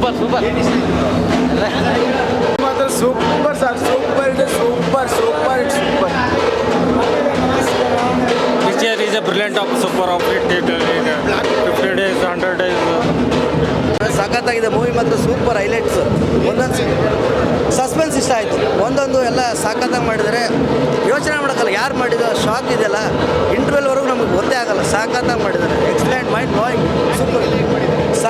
Super super ಮಾತ್ರ super sir super it super super it super Picture is a brilliant of super of it fifty days hundred 50 days 100 days. ಸಖತ್ತಾಗಿದೆ movie ಮತ್ತು super highlights ಒಂದೊಂದು suspense ಇಷ್ಟ ಆಯಿತು. ಒಂದೊಂದು ಎಲ್ಲ ಸಾಕತ್ತಾಗಿ ಮಾಡಿದರೆ. ಯೋಚನೆ ಮಾಡೋಕ್ಕಲ್ಲ ಯಾರು ಮಾಡಿದ ಶಾಕ್ ಇದೆಯಲ್ಲ ಇಂಟರ್ವೆಲ್ವರೆಗೂ ನಮಗೆ ಗೊತ್ತೇ ಆಗಲ್ಲ. ಸಾಕತ್ತಾಗಿ ಮಾಡಿದ್ದಾರೆ ಎಕ್ಸಲೆಂಟ್ ಮೈಂಡ್ ಡ್ರಾಯಿಂಗ್ ಸೂಪರ್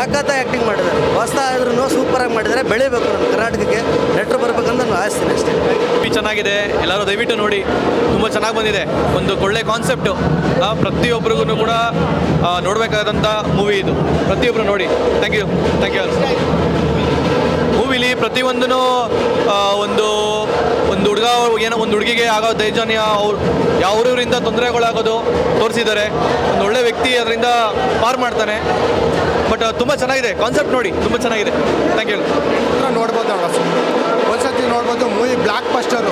ಸಖತ್ತಾಗಿ ಆ್ಯಕ್ಟಿಂಗ್ ಮಾಡಿದ್ದಾರೆ. ಹೊಸ ಆದ್ರೂ ಸೂಪರಾಗಿ ಮಾಡಿದರೆ ಬೆಳಿಬೇಕು ನಮ್ಮ ಕರ್ನಾಟಕಕ್ಕೆ. ನೆಟ್ರು ಬರಬೇಕಂತ ನಾನು ಆಯಿಸ್ತೀನಿ ಅಷ್ಟೇ. ಮೂವಿ ಚೆನ್ನಾಗಿದೆ. ಎಲ್ಲರೂ ದಯವಿಟ್ಟು ನೋಡಿ. ತುಂಬ ಚೆನ್ನಾಗಿ ಬಂದಿದೆ. ಒಂದು ಒಳ್ಳೆ ಕಾನ್ಸೆಪ್ಟು ಪ್ರತಿಯೊಬ್ಬರಿಗೂ ಕೂಡ ನೋಡಬೇಕಾದಂಥ ಮೂವಿ ಇದು. ಪ್ರತಿಯೊಬ್ಬರು ನೋಡಿ. ಥ್ಯಾಂಕ್ ಯು ಥ್ಯಾಂಕ್ ಯು ಮೂವಿಲಿ ಪ್ರತಿಯೊಂದೂ ಒಂದು ಒಂದು ಹುಡುಗ, ಏನೋ ಒಂದು ಹುಡುಗಿಗೆ ಆಗೋ ದೈಜನ್ಯ ಅವ್ರು ಯಾವ್ರವರಿಂದ ತೊಂದರೆಗಳಾಗೋದು ತೋರಿಸಿದ್ದಾರೆ. ಒಂದು ಒಳ್ಳೆ ವ್ಯಕ್ತಿ ಅದರಿಂದ ಪಾರ್ ಮಾಡ್ತಾನೆ. ಬಟ್ ತುಂಬ ಚೆನ್ನಾಗಿದೆ. ಕಾನ್ಸೆಪ್ಟ್ ನೋಡಿ, ತುಂಬ ಚೆನ್ನಾಗಿದೆ. ಥ್ಯಾಂಕ್ ಯು ನೋಡ್ಬೋದು ಒಂದ್ಸತಿ ನೋಡ್ಬೋದು ಮೂವಿ ಬ್ಲಾಕ್ ಬಸ್ಟರು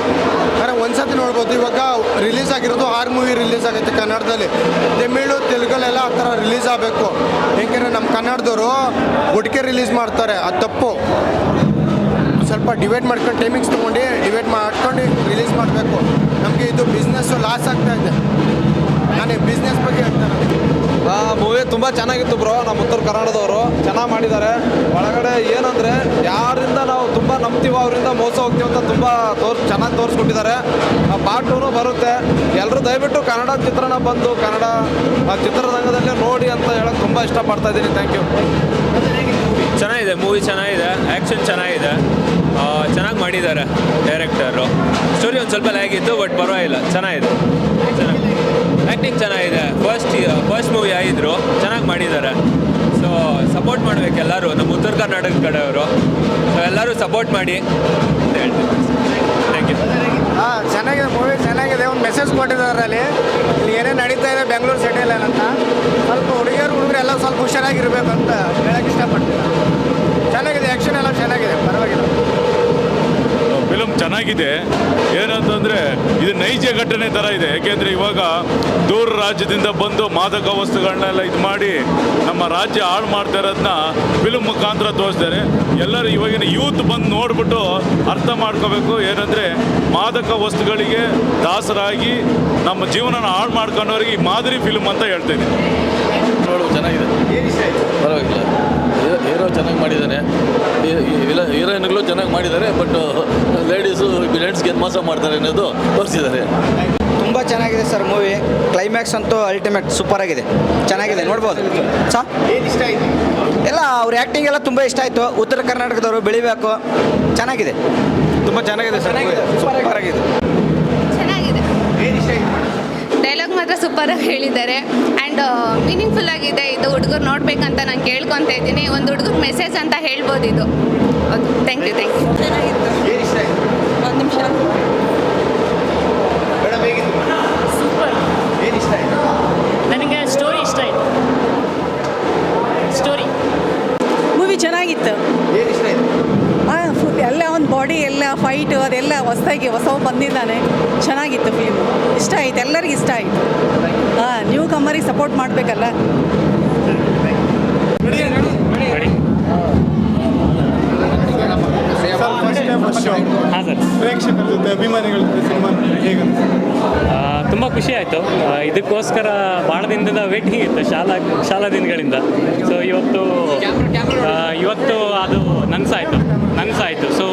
ಅಂದರೆ ಒಂದ್ಸತಿ ನೋಡ್ಬೋದು. ಇವಾಗ ರಿಲೀಸ್ ಆಗಿರೋದು ಆರು ಮೂವಿ ರಿಲೀಸ್ ಆಗುತ್ತೆ ಕನ್ನಡದಲ್ಲಿ. ತಮಿಳು ತೆಲುಗಲ್ಲೆಲ್ಲ ಆ ಥರ ರಿಲೀಸ್ ಆಗಬೇಕು. ಏಕೆಂದರೆ ನಮ್ಮ ಕನ್ನಡದವರು ಹುಡುಕೆ ರಿಲೀಸ್ ಮಾಡ್ತಾರೆ. ಅದು ತಪ್ಪು. ಸ್ವಲ್ಪ ಡಿವೈಡ್ ಮಾಡ್ಕೊಂಡು ಟೈಮಿಂಗ್ಸ್ ತೊಗೊಂಡು ಡಿವೈಡ್ ಮಾಡ್ಕೊಂಡು ರಿಲೀಸ್ ಮಾಡಬೇಕು. ನಮಗೆ ಇದು ಬಿಸ್ನೆಸ್ಸು ಲಾಸ್ ಆಗ್ತಾ ಇದೆ. ನಾನು ಬಿಸ್ನೆಸ್ ಬಗ್ಗೆ ಹೇಳ್ತಾರೆ ತುಂಬ ಚೆನ್ನಾಗಿತ್ತು ಬ್ರೋ, ನಮ್ಮ ಉತ್ತರ ಕನ್ನಡದವರು. ಚೆನ್ನಾಗಿ ಮಾಡಿದ್ದಾರೆ. ಒಳಗಡೆ ಏನಂದರೆ, ಯಾರಿಂದ ನಾವು ತುಂಬ ನಂಬ್ತೀವೋ ಅವರಿಂದ ಮೋಸ ಹೋಗ್ತೀವಿ ಅಂತ ತುಂಬ ತೋರ್ಸ್, ಚೆನ್ನಾಗಿ ತೋರಿಸ್ಕೊಟ್ಟಿದ್ದಾರೆ. ಪಾರ್ಟ್ ಟೂನು ಬರುತ್ತೆ. ಎಲ್ಲರೂ ದಯವಿಟ್ಟು ಕನ್ನಡ ಚಿತ್ರಣ ಬಂದು, ಕನ್ನಡ ಚಿತ್ರರಂಗದಲ್ಲೇ ನೋಡಿ ಅಂತ ಹೇಳಕ್ ತುಂಬ ಇಷ್ಟಪಡ್ತಾ ಇದ್ದೀನಿ. ಥ್ಯಾಂಕ್ ಯು ಚೆನ್ನಾಗಿದೆ ಮೂವಿ ಚೆನ್ನಾಗಿದೆ ಆ್ಯಕ್ಷನ್ ಚೆನ್ನಾಗಿದೆ. ಚೆನ್ನಾಗಿ ಮಾಡಿದ್ದಾರೆ ಡೈರೆಕ್ಟರು ಸ್ಟೋರಿ ಒಂದು ಸ್ವಲ್ಪ ಲ್ಯಾಗ್ ಇತ್ತು ಬಟ್ ಪರವಾಗಿಲ್ಲ, ಚೆನ್ನಾಗಿದೆ. ಚೆನ್ನಾಗಿ ಆ್ಯಕ್ಟಿಂಗ್ ಚೆನ್ನಾಗಿದೆ. ಫಸ್ಟ್ ಫಸ್ಟ್ ಮೂವಿ ಆಗಿದ್ರು, ಚೆನ್ನಾಗಿ ಮಾಡಿದ್ದಾರೆ. ಸೊ ಸಪೋರ್ಟ್ ಮಾಡ್ಬೇಕು ಎಲ್ಲರೂ, ನಮ್ಮ ಉತ್ತರ ಕರ್ನಾಟಕ ಕಡೆಯವರು. ಸೊ ಎಲ್ಲರೂ ಸಪೋರ್ಟ್ ಮಾಡಿ ಅಂತ ಹೇಳ್ತೀನಿ. ಥ್ಯಾಂಕ್ ಯು ಹಾಂ, ಚೆನ್ನಾಗಿದೆ ಮೂವಿ ಚೆನ್ನಾಗಿದೆ. ಒಂದು ಮೆಸೇಜ್ ಕೊಟ್ಟಿದ್ದಾರೆ ಅಲ್ಲಿ ಇಲ್ಲಿ ಏನೇ ನಡೀತಾ ಇದೆ ಬೆಂಗಳೂರು ಸಿಟಿಯಲ್ಲಿ ಅಂತ ಸ್ವಲ್ಪ ಹುಡುಗಿಯರು ಹುಡುಗರು ಎಲ್ಲ ಸ್ವಲ್ಪ ಹುಷಾರಾಗಿರ್ಬೇಕು ಅಂತ ಹೇಳಕ್ಕೆ ಇಷ್ಟಪಡ್ತೀನಿ. ಚೆನ್ನಾಗಿದೆ ಆ್ಯಕ್ಷನ್ ಎಲ್ಲ ಚೆನ್ನಾಗಿದೆ ಪರವಾಗಿಲ್ಲ. ಫಿಲಮ್ ಚೆನ್ನಾಗಿದೆ. ಏನಂತಂದರೆ ಇದು ನೈಜ ಘಟನೆ ಥರ ಇದೆ. ಯಾಕೆಂದರೆ ಇವಾಗ ದೂರ ರಾಜ್ಯದಿಂದ ಬಂದು ಮಾದಕ ವಸ್ತುಗಳನ್ನೆಲ್ಲ ಇದು ಮಾಡಿ ನಮ್ಮ ರಾಜ್ಯ ಹಾಳು ಮಾಡ್ತಾ ಇರೋದನ್ನ ಫಿಲಮ್ ಮುಖಾಂತರ ತೋರಿಸ್ತಾರೆ. ಎಲ್ಲರೂ ಇವಾಗಿನ ಯೂತ್ ಬಂದು ನೋಡ್ಬಿಟ್ಟು ಅರ್ಥ ಮಾಡ್ಕೋಬೇಕು. ಏನಂದರೆ ಮಾದಕ ವಸ್ತುಗಳಿಗೆ ದಾಸರಾಗಿ ನಮ್ಮ ಜೀವನನ ಹಾಳು ಮಾಡ್ಕೊಂಡವ್ರಿಗೆ ಈ ಮಾದರಿ ಫಿಲ್ಮ್ ಅಂತ ಹೇಳ್ತೇನೆ ನೋಡು ಚೆನ್ನಾಗಿದೆ. ಪರವಾಗಿಲ್ಲ. ಹೀರೋ ಚೆನ್ನಾಗಿ ಮಾಡಿದ್ದಾರೆ ಹೀರೋಯಿನ್ಗಳು ಚೆನ್ನಾಗಿ ಮಾಡಿದ್ದಾರೆ ಬಟ್ ಲೇಡೀಸು ಲೆಂಡ್ಸ್ಗೆ ಏನು ಮೋಸ ಮಾಡ್ತಾರೆ ಅನ್ನೋದು ತೋರಿಸಿದ್ದಾರೆ. ತುಂಬ ಚೆನ್ನಾಗಿದೆ ಸರ್ ಮೂವಿ. ಕ್ಲೈಮ್ಯಾಕ್ಸ್ ಅಂತೂ ಅಲ್ಟಿಮೇಟ್ ಸೂಪರ್ ಆಗಿದೆ. ಚೆನ್ನಾಗಿದೆ ನೋಡ್ಬೋದು. ಸಾ? ಎಲ್ಲ ಅವ್ರ ಆ್ಯಕ್ಟಿಂಗ್ ಎಲ್ಲ ತುಂಬ ಇಷ್ಟ ಆಯಿತು. ಉತ್ತರ ಕರ್ನಾಟಕದವರು ಬೆಳಿಬೇಕು. ಚೆನ್ನಾಗಿದೆ. ತುಂಬ ಚೆನ್ನಾಗಿದೆ ಸರ್ ಸೂಪರ್ ಆಗಿದೆ. ಚೆನ್ನಾಗಿದೆ. ಡೈಲಾಗ್ ಮಾತ್ರ ಸೂಪರ್ ಆಗಿ ಹೇಳಿದ್ದಾರೆ. ಮೀನಿಂಗ್ಫುಲ್ ಆಗಿದೆ ಇದು ಹುಡುಗರು ನೋಡ್ಬೇಕಂತ ನಾನು ಕೇಳ್ಕೊತಾ ಇದ್ದೀನಿ. ಒಂದು ಹುಡುಗರ ಮೆಸೇಜ್ ಅಂತ ಹೇಳ್ಬೋದು ಇದು. ಥ್ಯಾಂಕ್ ಯು ಥ್ಯಾಂಕ್ ಯು ಚೆನ್ನಾಗಿತ್ತು ಒಂದು ನಿಮಿಷ. ನನಗೆ ಸ್ಟೋರಿ ಇಷ್ಟ ಆಯಿತು. ಸ್ಟೋರಿ ಮೂವಿ ಚೆನ್ನಾಗಿತ್ತು. ಹಾಂ ಫುಲ್ ಎಲ್ಲ ಒಂದು ಬಾಡಿ ಎಲ್ಲ ಫೈಟ್ ಅದೆಲ್ಲ ಹೊಸದಾಗಿ ಹೊಸ ಬಂದಿದ್ದಾನೆ. ಚೆನ್ನಾಗಿತ್ತು ಫಿಲ್ಮ್ ಇಷ್ಟ ಆಯ್ತು ಎಲ್ಲರಿಗೂ ಇಷ್ಟ ಆಯಿತು. ಹಾಂ ನ್ಯೂ ಕಮ್ಮರಿಗೆ ಸಪೋರ್ಟ್ ಮಾಡಬೇಕಲ್ಲ. ಹಾಂ ಸರ್. ಪ್ರೇಕ್ಷಕರ ಜೊತೆ ಅಭಿಮಾನಿಗಳ ಜೊತೆ ಸಿನಿಮಾ ಹೇಗೆ ತುಂಬ ಖುಷಿ ಆಯಿತು. ಇದಕ್ಕೋಸ್ಕರ ಭಾಳ ದಿನದಿಂದ ವೇಟಿಂಗ್ ಇತ್ತು ಶಾಲಾ ಶಾಲಾ ದಿನಗಳಿಂದ. ಸೊ ಇವತ್ತು ಇವತ್ತು ಅದು ನನಸಾಯಿತು. ನನಸಾಯಿತು. ಸೊ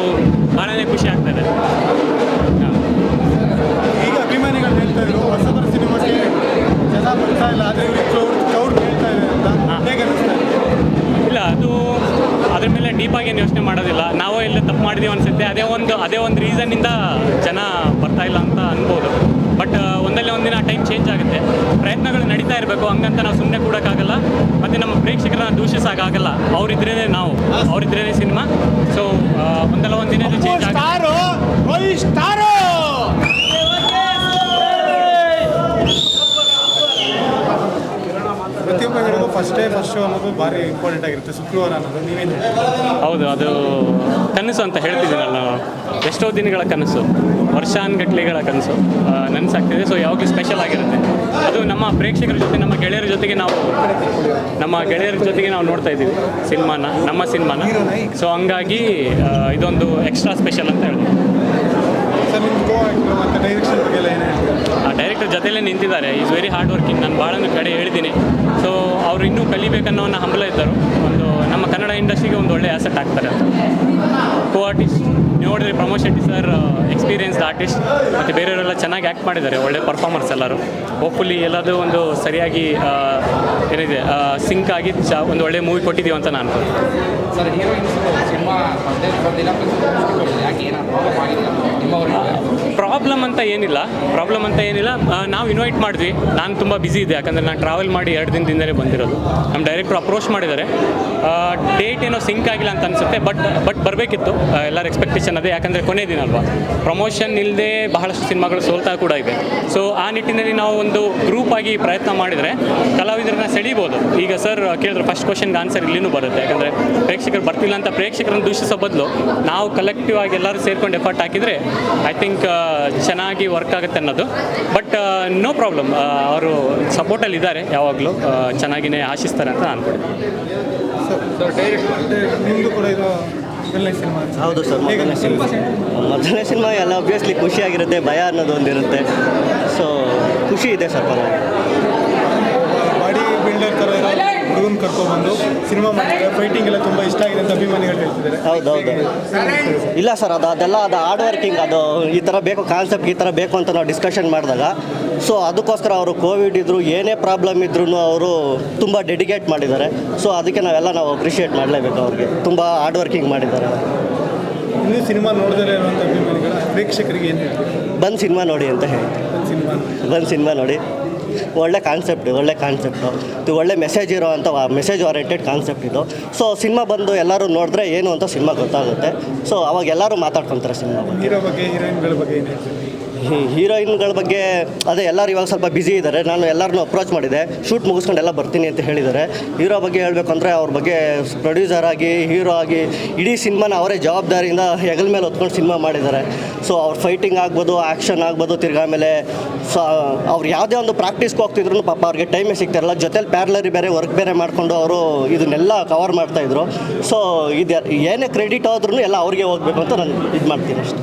ಭಾಳನೇ ಖುಷಿ ಅನ್ಸುತ್ತೆ ಅದೇ ಒಂದು ಅದೇ ಒಂದು ರೀಸನ್ನಿಂದ ಜನ ಬರ್ತಾ ಇಲ್ಲ ಅಂತ ಅನ್ಬೋದು. ಬಟ್ ಒಂದಲ್ಲೇ ಒಂದಿನ ಟೈಮ್ ಚೇಂಜ್ ಆಗುತ್ತೆ. ಪ್ರಯತ್ನಗಳು ನಡೀತಾ ಇರಬೇಕು ಹಂಗಂತ ನಾವು ಸುಮ್ಮನೆ ಕೂಡೋಕ್ಕಾಗಲ್ಲ. ಮತ್ತು ನಮ್ಮ ಪ್ರೇಕ್ಷಕರನ್ನ ದೂಷಿಸೋಕ್ಕಾಗಲ್ಲ. ಅವರಿದ್ರೇ ನಾವು ಅವರಿದ್ರೇ ಸಿನಿಮಾ. ಸೊ ಒಂದಲ್ಲ ಒಂದಿನ ಚೇಂಜ್ ಆಗುತ್ತೆ. ಪ್ರತಿಯೊಬ್ಬ ಫಸ್ಟ್ ಡೇ ಫಸ್ಟ್ ಶೋ ಅನ್ನೋದು ಭಾರಿ ಇಂಪಾರ್ಟೆಂಟ್ ಆಗಿರುತ್ತೆ. ಶುಕ್ರವಾರ ಅನ್ನೋದು ನೀವೇನು ಹೌದು ಅದು ಕನಸು ಅಂತ ಹೇಳ್ತಿದ್ದೀನಲ್ಲ ಎಷ್ಟೋ ದಿನಗಳ ಕನಸು ವರ್ಷಾನ್ಗಟ್ಲೆಗಳ ಕನಸು ನನಸಾಗ್ತಿದೆ. ಸೊ ಯಾವಾಗಲೂ ಸ್ಪೆಷಲ್ ಆಗಿರುತ್ತೆ. ಅದು ನಮ್ಮ ಪ್ರೇಕ್ಷಕರ ಜೊತೆ, ನಮ್ಮ ಗೆಳೆಯರ ಜೊತೆಗೆ ನಾವು, ನಮ್ಮ ಗೆಳೆಯರ ಜೊತೆಗೆ ನಾವು ನೋಡ್ತಾ ಇದ್ದೀವಿ ಸಿನಿಮಾನ, ನಮ್ಮ ಸಿನಿಮಾನ. ಸೊ ಹಂಗಾಗಿ ಇದೊಂದು ಎಕ್ಸ್ಟ್ರಾ ಸ್ಪೆಷಲ್ ಅಂತ ಹೇಳ್ಬೋದು. ಸರ್ ನಿಮ್ಮ ಗೋ ಮತ್ತು ಡೈರೆಕ್ಷನ್ ಬಗ್ಗೆ ಎಲ್ಲ ಏನು ಹೇಳ್ತೀರಾ? ಆ ಡೈರೆಕ್ಟರ್ ಜೊತೆಲೇ ನಿಂತಿದ್ದಾರೆ. ಈಸ್ ವೆರಿ ಹಾರ್ಡ್ ವರ್ಕಿಂಗ್ ನಾನು ಭಾಳ ಕಡೆ ಹೇಳಿದ್ದೀನಿ. ಸೊ ಅವರು ಇನ್ನೂ ಕಲಿಬೇಕನ್ನೋ ಒಂದು ಹಂಬಲ ಇದ್ದರು. ಒಂದು ನಮ್ಮ ಕನ್ನಡ ಇಂಡಸ್ಟ್ರಿಗೆ ಒಂದು ಒಳ್ಳೆ ಆಸೆಟ್ ಆಗ್ತಾರೆ ಅಂತ. ಕೋ ಆರ್ಟಿಸ್ಟ್ ನೋಡಿದ್ರೆ Pramod Shetty sir experienced artist ಮತ್ತು ಬೇರೆಯವರೆಲ್ಲ ಚೆನ್ನಾಗಿ ಆ್ಯಕ್ಟ್ ಮಾಡಿದ್ದಾರೆ. ಒಳ್ಳೆ ಪರ್ಫಾರ್ಮರ್ಸ್ ಎಲ್ಲರೂ. ಹೋಪ್ಫುಲಿ ಎಲ್ಲದೂ ಒಂದು ಸರಿಯಾಗಿ ಏನಿದೆ ಸಿಂಕ್ ಆಗಿ ಚ ಒಂದು ಒಳ್ಳೆ ಮೂವಿ ಕೊಟ್ಟಿದ್ದೀವಿ ಅಂತ ನಾನು. ಸರ್ ಹೀರೋಯಿನ್ಸ್ ಸಿನಿಮಾ ಬಂದಿಲ್ಲ ಯಾಕೆ ಏನಾದ್ರು ಪ್ರಾಬ್ಲಮ್ ಅಂತ ಏನಿಲ್ಲ. ಪ್ರಾಬ್ಲಮ್ ಅಂತ ಏನಿಲ್ಲ. ನಾವು ಇನ್ವೈಟ್ ಮಾಡಿದ್ವಿ. ನಾನು ತುಂಬ ಬ್ಯುಸಿ ಇದೆ ಯಾಕಂದರೆ ನಾನು ಟ್ರಾವೆಲ್ ಮಾಡಿ ಎರಡು ದಿನದಿಂದಲೇ ಬಂದಿರೋದು. ನಮ್ಮ ಡೈರೆಕ್ಟ್ರು ಅಪ್ರೋಚ್ ಮಾಡಿದ್ದಾರೆ. ಡೇಟ್ ಏನೋ ಸಿಂಕ್ ಆಗಿಲ್ಲ ಅಂತ ಅನಿಸುತ್ತೆ ಬಟ್ ಬಟ್ ಬರಬೇಕಿತ್ತು. ಎಲ್ಲರ ಎಕ್ಸ್ಪೆಕ್ಟೇಷನ್ ಅದೇ. ಯಾಕಂದರೆ ಕೊನೆ ದಿನ ಅಲ್ವಾ. ಪ್ರಮೋಷನ್ ಇಲ್ಲದೆ ಬಹಳಷ್ಟು ಸಿನಿಮಾಗಳು ಸೋಲ್ತಾ ಕೂಡ ಇದೆ. ಸೊ ಆ ನಿಟ್ಟಿನಲ್ಲಿ ನಾವು ಒಂದು ಗ್ರೂಪ್ ಆಗಿ ಪ್ರಯತ್ನ ಮಾಡಿದರೆ ಕಲಾವಿದರನ್ನ ಸೆಳೀಬೋದು. ಈಗ ಸರ್ ಕೇಳಿದ್ರೆ ಫಸ್ಟ್ ಕ್ವಶನ್ಗೆ ಆನ್ಸರ್ ಇಲ್ಲಿನೂ ಬರುತ್ತೆ. ಯಾಕಂದರೆ ಪ್ರೇಕ್ಷಕರು ಬರ್ತಿಲ್ಲ ಅಂತ ಪ್ರೇಕ್ಷಕರನ್ನು ದೂಷಿಸೋ ನಾವು ಕಲೆಕ್ಟಿವ್ ಆಗಿ ಎಲ್ಲರೂ ಸೇರ್ಕೊಂಡು ಎಫರ್ಟ್ ಹಾಕಿದರೆ ಐ ಥಿಂಕ್ ಚೆನ್ನಾಗಿ ವರ್ಕ್ ಆಗುತ್ತೆ ಅನ್ನೋದು. ಬಟ್ ನೋ ಪ್ರಾಬ್ಲಮ್ ಅವರು ಸಪೋರ್ಟಲ್ಲಿ ಇದ್ದಾರೆ. ಯಾವಾಗಲೂ ಚೆನ್ನಾಗಿನೇ ಆಶಿಸ್ತಾರೆ ಅಂತ ಅನ್ಕೊಂಡಿದ್ದೀನಿ ಹೌದು ಸರ್ ಮೊದಲನೇ ಸಿನಿಮಾ ಮೊದಲನೇ ಸಿನಿಮಾ ಎಲ್ಲ ಅಬ್ವಿಯಸ್ಲಿ ಖುಷಿಯಾಗಿರುತ್ತೆ ಭಯ ಅನ್ನೋದು ಒಂದಿರುತ್ತೆ. ಸೊ ಖುಷಿ ಇದೆ ಸರ್ ಪರವಾಗಿ ಬಾಡಿ ಬಿಲ್ಡರ್ ಥರ ಬಂದು ಕರ್ಕೊಂಡ್ಬಂದು ಸಿನಿಮಾ ಮಾಡಿದ್ರೆ ಫೈಟಿಂಗ್ ಎಲ್ಲ ತುಂಬ ಇಷ್ಟ ಆಗಿದೆ ಅಂತ ಅಭಿಮಾನಿಗಳು ಹೇಳ್ತಿದ್ದಾರೆ. ಹೌದು ಹೌದು ಇಲ್ಲ ಸರ್ ಅದು ಅದೆಲ್ಲ ಅದು ಹಾರ್ಡ್ ವರ್ಕಿಂಗ್ ಅದು ಈ ಥರ ಬೇಕು ಕಾನ್ಸೆಪ್ಟ್ ಈ ಥರ ಬೇಕು ಅಂತ ನಾವು ಡಿಸ್ಕಷನ್ ಮಾಡಿದಾಗ ಸೊ ಅದಕ್ಕೋಸ್ಕರ ಅವರು ಕೋವಿಡ್ ಇದ್ದರು ಏನೇ ಪ್ರಾಬ್ಲಮ್ ಇದ್ರೂ ಅವರು ತುಂಬ ಡೆಡಿಕೇಟ್ ಮಾಡಿದ್ದಾರೆ. ಸೊ ಅದಕ್ಕೆ ನಾವೆಲ್ಲ ನಾವು ಅಪ್ರಿಷಿಯೇಟ್ ಮಾಡಲೇಬೇಕು ಅವ್ರಿಗೆ. ತುಂಬ ಹಾರ್ಡ್ ವರ್ಕಿಂಗ್ ಮಾಡಿದ್ದಾರೆ ಇನ್ನೂ ಸಿನಿಮಾ ನೋಡಿದರೆ ಇರುವಂಥ ಅಭಿಮಾನಿಗಳ ಪ್ರೇಕ್ಷಕರಿಗೆ ಏನು ಬಂದು ಸಿನಿಮಾ ನೋಡಿ ಅಂತ ಹೇಳಿ ಸಿನಿಮಾ ಬಂದು ಸಿನಿಮಾ ನೋಡಿ. ಒಳ್ಳೆ ಕಾನ್ಸೆಪ್ಟ್ ಒಳ್ಳೆ ಕಾನ್ಸೆಪ್ಟು ಇದು ಒಳ್ಳೆ ಮೆಸೇಜ್ ಇರೋ ಅಂತ ಮೆಸೇಜ್ ಓರಿಯೆಂಟೆಡ್ ಕಾನ್ಸೆಪ್ಟ್ ಇದು. ಸೊ ಸಿನಿಮಾ ಬಂದು ಎಲ್ಲರೂ ನೋಡಿದ್ರೆ ಏನು ಅಂತ ಸಿನಿಮಾ ಗೊತ್ತಾಗುತ್ತೆ. ಸೊ ಅವಾಗ ಎಲ್ಲರೂ ಮಾತಾಡ್ಕೊತಾರೆ ಸಿನಿಮಾ ಬಗ್ಗೆ. ಹೀರೋ ಬಗ್ಗೆ ಹೀರೋಯಿನ್ಗಳ ಬಗ್ಗೆ ಏನು ಹೀರೋಯಿನ್ಗಳ ಬಗ್ಗೆ ಅದೇ ಎಲ್ಲರೂ ಇವಾಗ ಸ್ವಲ್ಪ ಬ್ಯುಸಿ ಇದ್ದಾರೆ ನಾನು ಎಲ್ಲರನ್ನೂ ಅಪ್ರೋಚ್ ಮಾಡಿದೆ. ಶೂಟ್ ಮುಗಿಸ್ಕೊಂಡು ಎಲ್ಲ ಬರ್ತೀನಿ ಅಂತ ಹೇಳಿದ್ದಾರೆ. ಹೀರೋ ಬಗ್ಗೆ ಹೇಳಬೇಕು ಅಂದರೆ ಅವ್ರ ಬಗ್ಗೆ ಪ್ರೊಡ್ಯೂಸರ್ ಆಗಿ ಹೀರೋ ಆಗಿ ಇಡೀ ಸಿನಿಮಾನ ಅವರೇ ಜವಾಬ್ದಾರಿಯಿಂದ ಹೆಗಲ ಮೇಲೆ ಹೊತ್ಕೊಂಡು ಸಿನಿಮಾ ಮಾಡಿದ್ದಾರೆ. ಸೊ ಅವ್ರ ಫೈಟಿಂಗ್ ಆಗ್ಬೋದು ಆ್ಯಕ್ಷನ್ ಆಗ್ಬೋದು, ತಿರ್ಗಾ ಆಮೇಲೆ ಸೊ, ಅವ್ರು ಯಾವುದೇ ಒಂದು ಪ್ರಾಕ್ಟೀಸ್ಗೆ ಹೋಗ್ತಿದ್ರು ಪಾಪ ಅವ್ರಿಗೆ ಟೈಮೇ ಸಿಗ್ತಾರಲ್ಲ ಜೊತೆಲಿ ಪ್ಯಾರ್ಲರಿ ಬೇರೆ ವರ್ಕ್ ಬೇರೆ ಮಾಡಿಕೊಂಡು ಅವರು ಇದನ್ನೆಲ್ಲ ಕವರ್ ಮಾಡ್ತಾಯಿದ್ರು ಸೊ ಇದು ಏನೇ ಕ್ರೆಡಿಟ್ ಆದ್ರೂ ಎಲ್ಲ ಅವ್ರಿಗೆ ಹೋಗ್ಬೇಕು ಅಂತ ನಾನು ಇದು ಮಾಡ್ತೀನಿ ಅಷ್ಟೇ.